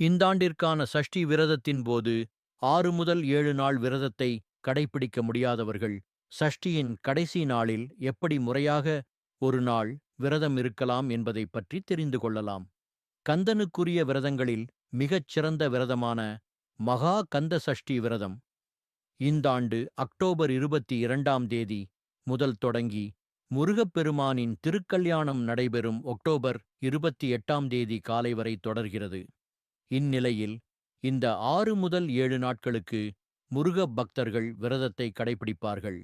இந்தாண்டிற்கான சஷ்டி விரதத்தின் போது ஆறு முதல் ஏழு நாள் விரதத்தை கடைபிடிக்க முடியாதவர்கள் சஷ்டியின் கடைசி நாளில் எப்படி முறையாக ஒரு நாள் விரதம் இருக்கலாம் என்பதைப் பற்றி தெரிந்து கொள்ளலாம். கந்தனுக்குரிய விரதங்களில் மிகச் சிறந்த விரதமான மகா கந்த சஷ்டி விரதம் இந்தாண்டு அக்டோபர் இருபத்தி இரண்டாம் தேதி முதல் தொடங்கி முருகப்பெருமானின் திருக்கல்யாணம் நடைபெறும் அக்டோபர் இருபத்தி எட்டாம் தேதி காலை வரை தொடர்கிறது. இந்நிலையில் இந்த ஆறு முதல் ஏழு நாட்களுக்கு முருக பக்தர்கள் விரதத்தை கடைபிடிப்பார்கள்.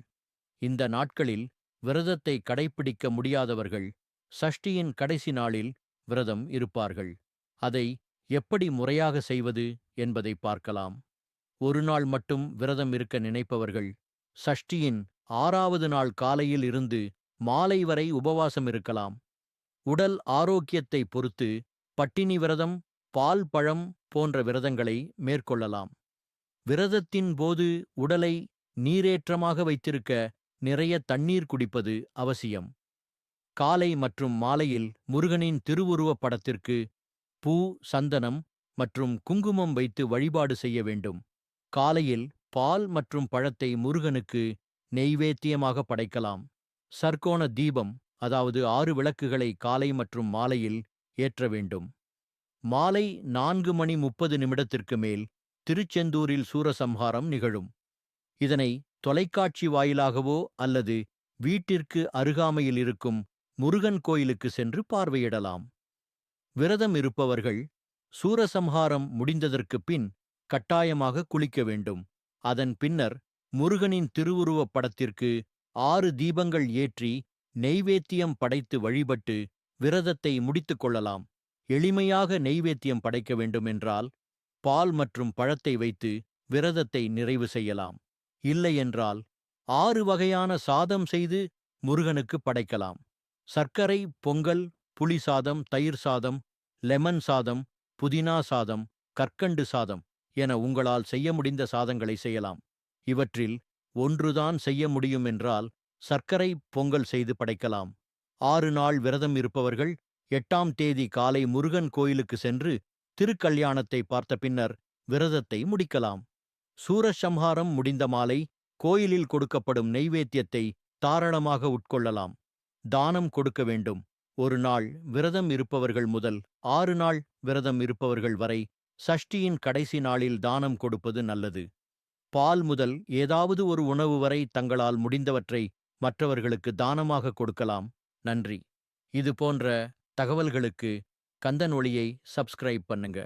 இந்த நாட்களில் விரதத்தை கடைப்பிடிக்க முடியாதவர்கள் சஷ்டியின் கடைசி நாளில் விரதம் இருப்பார்கள். அதை எப்படி முறையாக செய்வது என்பதை பார்க்கலாம். ஒரு நாள் மட்டும் விரதம் இருக்க நினைப்பவர்கள் சஷ்டியின் ஆறாவது நாள் காலையில் இருந்து மாலை வரை உபவாசம் இருக்கலாம். உடல் ஆரோக்கியத்தை பொறுத்து பட்டினி விரதம் பால் பழம் போன்ற விரதங்களை மேற்கொள்ளலாம். விரதத்தின் போது உடலை நீரேற்றமாக வைத்திருக்க நிறைய தண்ணீர் குடிப்பது அவசியம். காலை மற்றும் மாலையில் முருகனின் திருவுருவப் படத்திற்கு பூ சந்தனம் மற்றும் குங்குமம் வைத்து வழிபாடு செய்ய வேண்டும். காலையில் பால் மற்றும் பழத்தை முருகனுக்கு நெய்வேத்தியமாக படைக்கலாம். சர்க்கோண தீபம் அதாவது ஆறு விளக்குகளை காலை மற்றும் மாலையில் ஏற்ற வேண்டும். மாலை நான்கு மணி முப்பது நிமிடத்திற்கு மேல் திருச்செந்தூரில் சூரசம்ஹாரம் நிகழும். இதனை தொலைக்காட்சி வாயிலாகவோ அல்லது வீட்டிற்கு அருகாமையில் இருக்கும் முருகன் கோயிலுக்கு சென்று பார்வையிடலாம். விரதம் இருப்பவர்கள் சூரசம்ஹாரம் முடிந்ததற்குப் பின் கட்டாயமாக குளிக்க வேண்டும். அதன் பின்னர் முருகனின் திருவுருவப் படத்திற்கு ஆறு தீபங்கள் ஏற்றி நெய்வேத்தியம் படைத்து வழிபட்டு விரதத்தை முடித்துக் கொள்ளலாம். எளிமையாக நெய்வேத்தியம் படைக்க வேண்டுமென்றால் பால் மற்றும் பழத்தை வைத்து விரதத்தை நிறைவு செய்யலாம். இல்லையென்றால் ஆறு வகையான சாதம் செய்து முருகனுக்கு படைக்கலாம். சர்க்கரை பொங்கல் புளி சாதம் தயிர் சாதம் லெமன் சாதம் புதினா சாதம் கற்கண்டு சாதம் என உங்களால் செய்ய முடிந்த சாதங்களை செய்யலாம். இவற்றில் ஒன்றுதான் செய்ய முடியும் என்றால் சர்க்கரை பொங்கல் செய்து படைக்கலாம். ஆறு நாள் விரதம் இருப்பவர்கள் எட்டாம் தேதி காலை முருகன் கோயிலுக்கு சென்று திருக்கல்யாணத்தை பார்த்த பின்னர் விரதத்தை முடிக்கலாம். சூரசம்ஹாரம் முடிந்த மாலை கோயிலில் கொடுக்கப்படும் நெய்வேத்தியத்தை தாராளமாக உட்கொள்ளலாம். தானம் கொடுக்க வேண்டும். ஒரு நாள் விரதம் இருப்பவர்கள் முதல் ஆறு நாள் விரதம் இருப்பவர்கள் வரை சஷ்டியின் கடைசி நாளில் தானம் கொடுப்பது நல்லது. பால் முதல் ஏதாவது ஒரு உணவு வரை தங்களால் முடிந்தவற்றை மற்றவர்களுக்கு தானமாக கொடுக்கலாம். நன்றி. இது போன்ற தகவல்களுக்கு கந்தன் ஒளியை சப்ஸ்கிரைப் பண்ணுங்க.